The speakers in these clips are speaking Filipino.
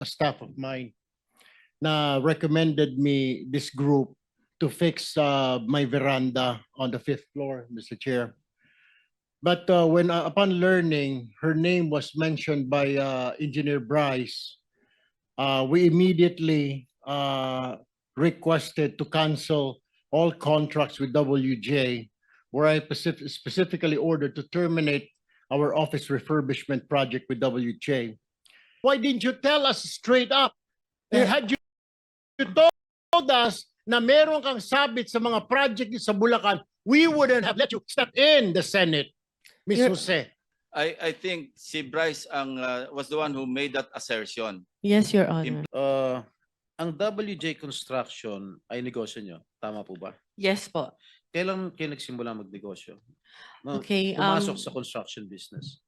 a staff of mine na recommended me this group to fix uh, my veranda on the fifth floor, Mr. Chair. But uh, when uh, upon learning her name was mentioned by uh, Engineer Bryce, uh, we immediately uh, requested to cancel all contracts with WJ, where I specif- specifically ordered to terminate our office refurbishment project with WJ. Why didn't you tell us straight up? Eh, Had you you told us na meron kang sabit sa mga project sa Bulacan, we wouldn't have let you step in the Senate, Ms. Your- Jose. I, I think si Bryce ang, uh, was the one who made that assertion. Yes, Your Honor. Uh, ang WJ Construction ay negosyo nyo. Tama po ba? Yes po. Kailan kayo nagsimula magnegosyo? Ma- Okay. Um, Pumasok sa construction business.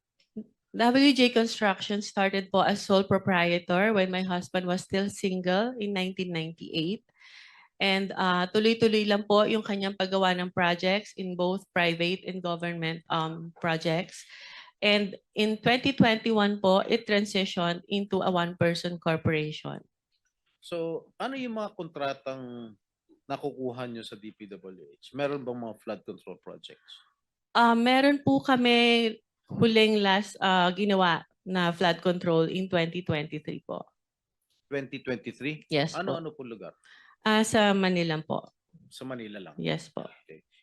WJ Construction started po as sole proprietor when my husband was still single in 1998. And uh, tuloy-tuloy lang po yung kanyang paggawa ng projects in both private and government um, projects. And in 2021 po, it transitioned into a one-person corporation. So, ano yung mga kontratang nakukuha nyo sa DPWH? Meron bang mga flood control projects? Ah, meron po kami huling last ah, ginawa na flood control in 2023 po. 2023? Yes po. Ano-ano po lugar? Ah, sa Manila po. Sa Manila lang. Yes po.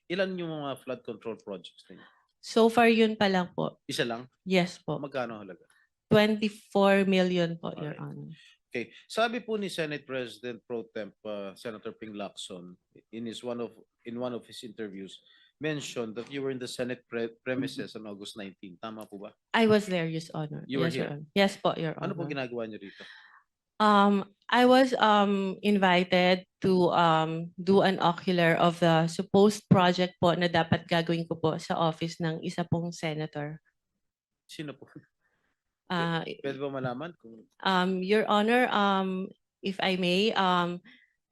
Ilan yung mga flood control projects ninyo? So far yun pa lang po. Isa lang? Yes po. Magkano halaga? 24 million po, Your Alright. Honor. Okay. Sabi po ni Senate President Pro Temp uh, Senator Ping Lacson in his one of in one of his interviews mentioned that you were in the Senate pre- premises on August 19. Tama po ba? I was there, Your Honor. You were yes, Your here? Honor. Yes po, Your Ano po Honor. ginagawa niyo rito? Um, I was um invited to um do an ocular of the supposed project po na dapat gagawin ko po sa office ng isa pong senator. Sino po? Ah, Pwede ba malaman kung Um, Your Honor, um, if I may, um,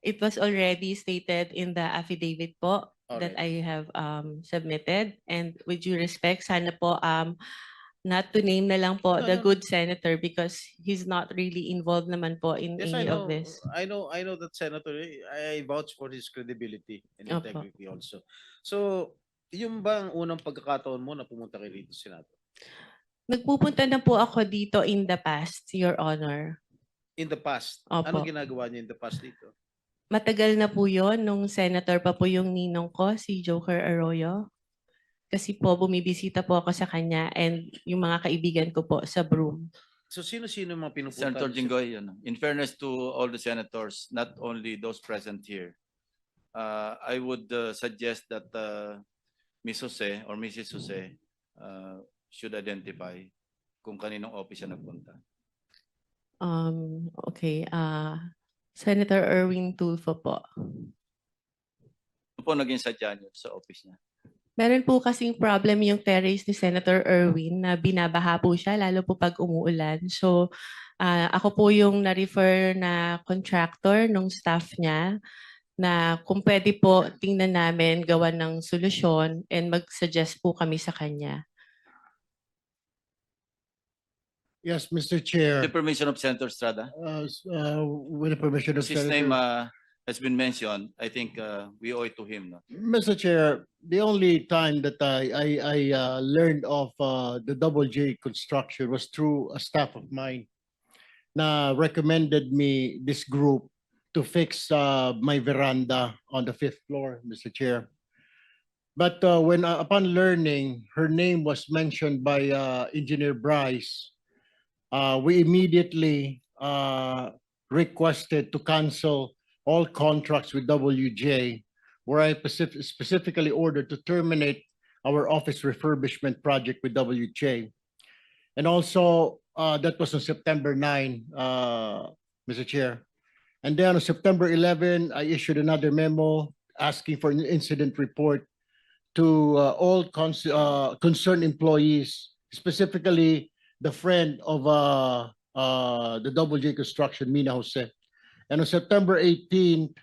it was already stated in the affidavit po that I have um, submitted. And with due respect, sana po um, not to name na lang po No, the no. good senator because he's not really involved naman po in Yes, I any know. of this. I know I know that Senator I, I vouch for his credibility and Opo. integrity also. So, yung ba ang unang pagkakataon mo na pumunta kay rito Senado? Nagpupunta na po ako dito in the past, Your Honor. In the past, Opo. ano ginagawa niyo in the past dito? Matagal na po yon nung senator pa po yung ninong ko, si Joker Arroyo. Kasi po bumibisita po ako sa kanya and yung mga kaibigan ko po sa Broome. So sino-sino yung mga pinupunta? Senator Jinggoy, yun, in fairness to all the senators, not only those present here, uh, I would uh, suggest that uh, Ms. Jose or Mrs. Jose uh, should identify kung kaninong office siya nagpunta. Um, okay, ah Senator Erwin Tulfo po. Ano po naging sadya niyo sa office niya? Meron po kasing problem yung terrace ni Senator Erwin na binabaha po siya lalo po pag umuulan. So ah, ako po yung na-refer na contractor nung staff niya na kung pwede po tingnan namin gawa ng solusyon and mag-suggest po kami sa kanya. Yes, Mr. Chair. The permission of Senator Estrada? Uh, s- uh, With the permission of His name Senator. uh, has been mentioned. I think uh, we owe it to him. No? Mr. Chair, the only time that I, I, I uh, learned of uh, the Double J construction was through a staff of mine na recommended me this group to fix uh, my veranda on the fifth floor, Mr. Chair. But uh, when uh, upon learning her name was mentioned by uh, Engineer Bryce, uh, we immediately uh, requested to cancel all contracts with WJ where I specif- specifically ordered to terminate our office refurbishment project with WJ. And also, uh, that was on September 9, uh, Mr. Chair. And then on September 11, I issued another memo asking for an incident report to uh, all uh, concerned employees, specifically the friend of uh, uh, the Double J Construction, Mina Jose. And on September 18,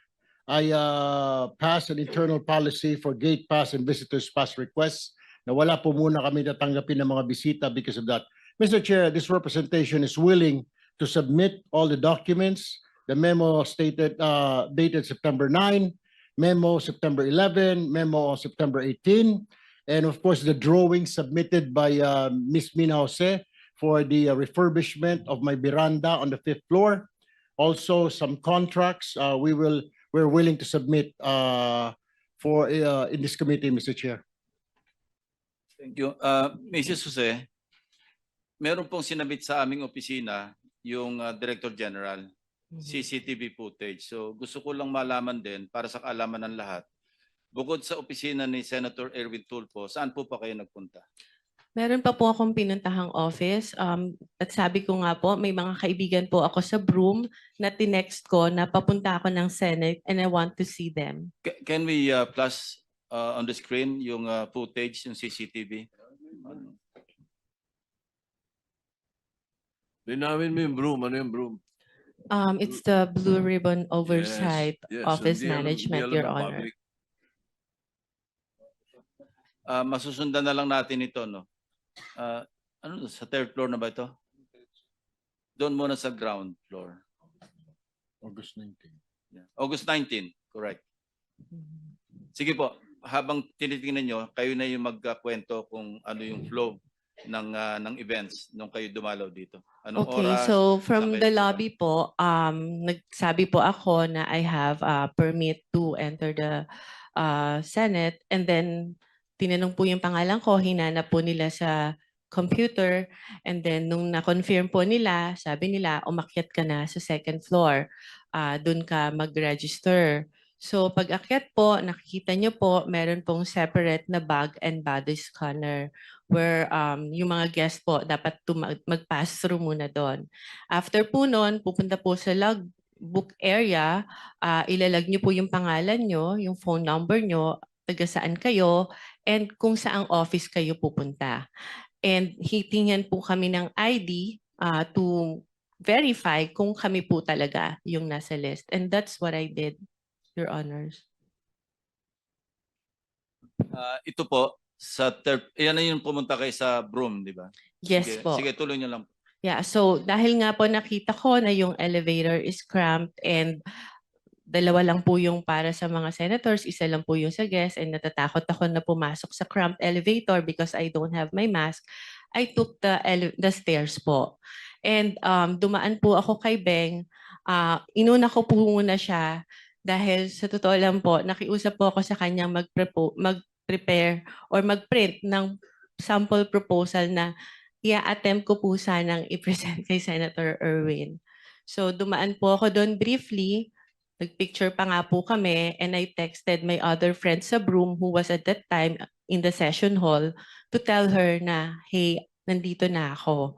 I uh, passed an internal policy for gate pass and visitors pass requests na wala po muna kami natanggapin ng mga bisita because of that. Mr. Chair, this representation is willing to submit all the documents. The memo stated, uh, dated September 9, memo September 11, memo September 18, and of course, the drawing submitted by uh, Ms. Mina Jose for the uh, refurbishment of my veranda on the fifth floor. Also, some contracts, uh, we will, we're willing to submit uh, for, uh, in this committee, Mr. Chair. Thank you. Uh, Mrs. Jose, meron pong sinabit sa aming opisina yung uh, Director General, CCTV footage. So gusto ko lang malaman din para sa kaalaman ng lahat. Bukod sa opisina ni Senator Erwin Tulfo, saan po pa kayo nagpunta? Meron pa po akong pinuntahang office. Um, at sabi ko nga po, may mga kaibigan po ako sa Broome na tinext ko na papunta ako ng Senate and I want to see them. Ca- Can we uh, plus uh, on the screen yung uh, footage, yung CCTV? Linawin mo yung broom. Ano yung broom? Um, it's the Blue Ribbon Oversight Yes, Office hindi alam- Management, hindi alam Your ng Honor. public. Uh, masusundan na lang natin ito, no? Uh, ano, sa third floor na ba ito? Doon muna sa ground floor. August 19. Yeah. August 19, correct. Sige po, habang tinitingnan nyo, kayo na yung magkakwento kung ano yung flow ng ah, ng events nung kayo dumalaw dito. Anong Okay, oras? so from the lobby po, um, nagsabi po ako na I have a permit to enter the uh, Senate and then tinanong po yung pangalan ko, hinanap po nila sa computer and then nung na-confirm po nila, sabi nila, umakyat ka na sa second floor, uh, dun ka mag-register. So pag akyat po, nakikita nyo po, meron pong separate na bag and body scanner where um, yung mga guest po dapat mag-pass through muna doon. After po noon, pupunta po sa logbook area, ah, ilalag nyo po yung pangalan nyo, yung phone number nyo, taga saan kayo, and kung saang office kayo pupunta. And hitingnan po kami ng ID ah, to verify kung kami po talaga yung nasa list. And that's what I did, Your Honors. Ah, ito po, sa third, yan na yung pumunta kayo sa Broome, di ba? Yes sige, po. Sige, tuloy nyo lang. Yeah, so dahil nga po nakita ko na yung elevator is cramped and dalawa lang po yung para sa mga senators, isa lang po yung sa guests and natatakot ako na pumasok sa cramped elevator because I don't have my mask. I took the the stairs po. And um, dumaan po ako kay Beng. Ah, inuna ko po muna siya dahil sa totoo lang po, nakiusap po ako sa kanyang mag-prepare or mag-print ng sample proposal na i-attempt ko po sanang i-present kay Senator Erwin. So dumaan po ako doon briefly, nagpicture pa nga po kami, and I texted my other friend sa Broome who was at that time in the session hall to tell her na, hey, nandito na ako.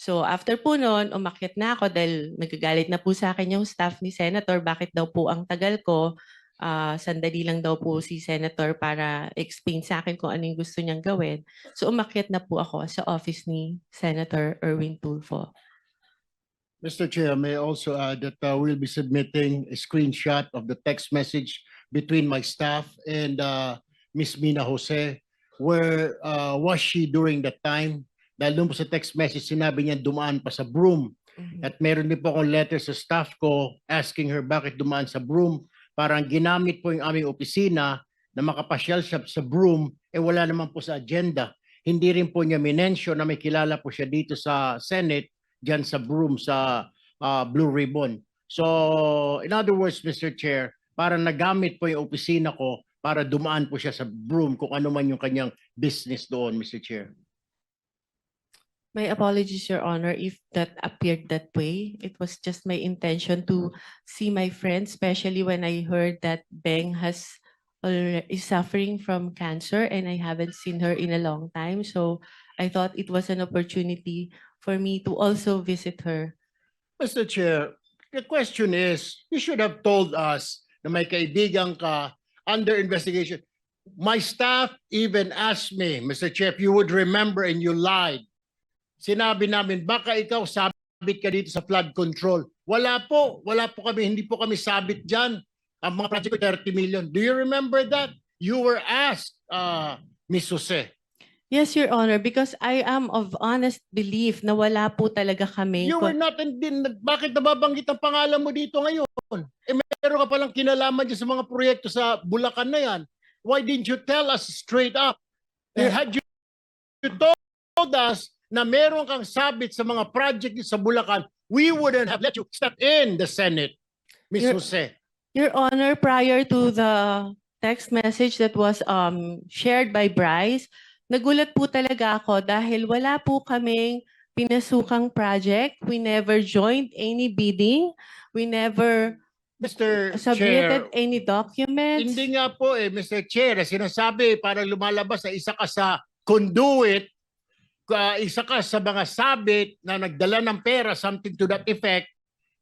So after po noon, umakyat na ako dahil nagagalit na po sa akin yung staff ni Senator, bakit daw po ang tagal ko. Ah, sandali lang daw po si Senator para explain sa akin kung ano yung gusto niyang gawin. So umakyat na po ako sa office ni Senator Erwin Tulfo. Mr. Chair, may I also add that uh, we'll be submitting a screenshot of the text message between my staff and uh, Ms. Mina Jose. Where uh, was she during that time? Dahil doon po sa text message, sinabi niya dumaan pa sa broom. At meron din po akong letter sa staff ko asking her bakit dumaan sa broom. Parang ginamit po yung aming opisina na makapasyal siya sa broom, eh wala naman po sa agenda. Hindi rin po niya minensyon na may kilala po siya dito sa Senate dyan sa broom sa ah, Blue Ribbon. So, in other words, Mr. Chair, parang nagamit po yung opisina ko para dumaan po siya sa broom kung ano man yung kanyang business doon, Mr. Chair. My apologies, Your Honor, if that appeared that way. It was just my intention to see my friend, especially when I heard that Beng has is suffering from cancer and I haven't seen her in a long time. So I thought it was an opportunity for me to also visit her. Mr. Chair, the question is, you should have told us na may kaibigan ka under investigation. My staff even asked me, Mr. Chair, if you would remember and you lied. Sinabi namin, baka ikaw sabit ka dito sa flood control. Wala po, wala po kami, hindi po kami sabit dyan. Ang mga project ko, 30 million. Do you remember that? You were asked, uh, Ms. Jose. Yes, Your Honor, because I am of honest belief na wala po talaga kami. You were not, in, din, bakit nababanggit ang pangalan mo dito ngayon? Eh meron ka palang kinalaman dyan sa mga proyekto sa Bulacan na yan. Why didn't you tell us straight up? Eh, had you, you told us na meron kang sabit sa mga project sa Bulacan, we wouldn't have let you step in the Senate, Ms. Your- Jose. Your Honor, prior to the text message that was um, shared by Bryce, nagulat po talaga ako dahil wala po kaming pinasukang project. We never joined any bidding. We never Mr. Chair, submitted any documents. Hindi nga po eh, Mr. Chair, sinasabi para lumalabas na isa ka sa conduit, ka- isa ka sa mga sabit na nagdala ng pera, something to that effect.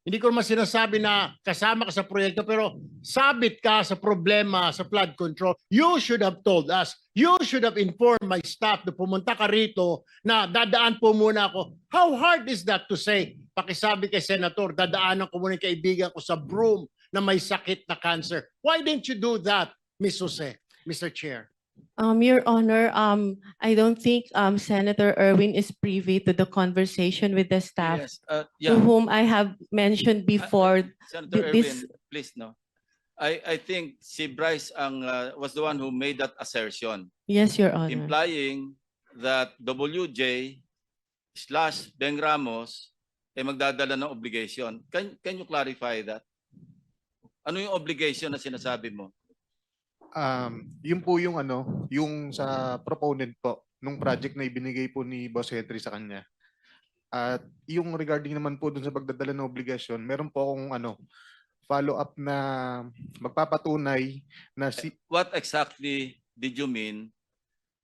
Hindi ko naman sinasabi na kasama ka sa proyekto, pero sabit ka sa problema sa flood control. You should have told us. You should have informed my staff na pumunta ka rito na dadaan po muna ako. How hard is that to say? Pakisabi kay Senator, dadaanan ko muna yung kaibigan ko sa broom na may sakit na cancer. Why didn't you do that, Ms. Jose, Mr. Chair? Um, Your Honor, um, I don't think um, Senator Irwin is privy to the conversation with the staff Yes, uh, to yeah, whom I have mentioned before. Senator th- this- Erwin, please, no. I, I think si Bryce ang, uh, was the one who made that assertion, Yes, Your Honor. implying that WJ slash Beng Ramos ay magdadala ng obligation. Can, can you clarify that? Ano yung obligation na sinasabi mo? Um, yun po yung ano, yung sa proponent po nung project na ibinigay po ni Boss Henry sa kanya. At yung regarding naman po dun sa pagdadala ng obligasyon, meron po akong ano, follow up na magpapatunay na si What exactly did you mean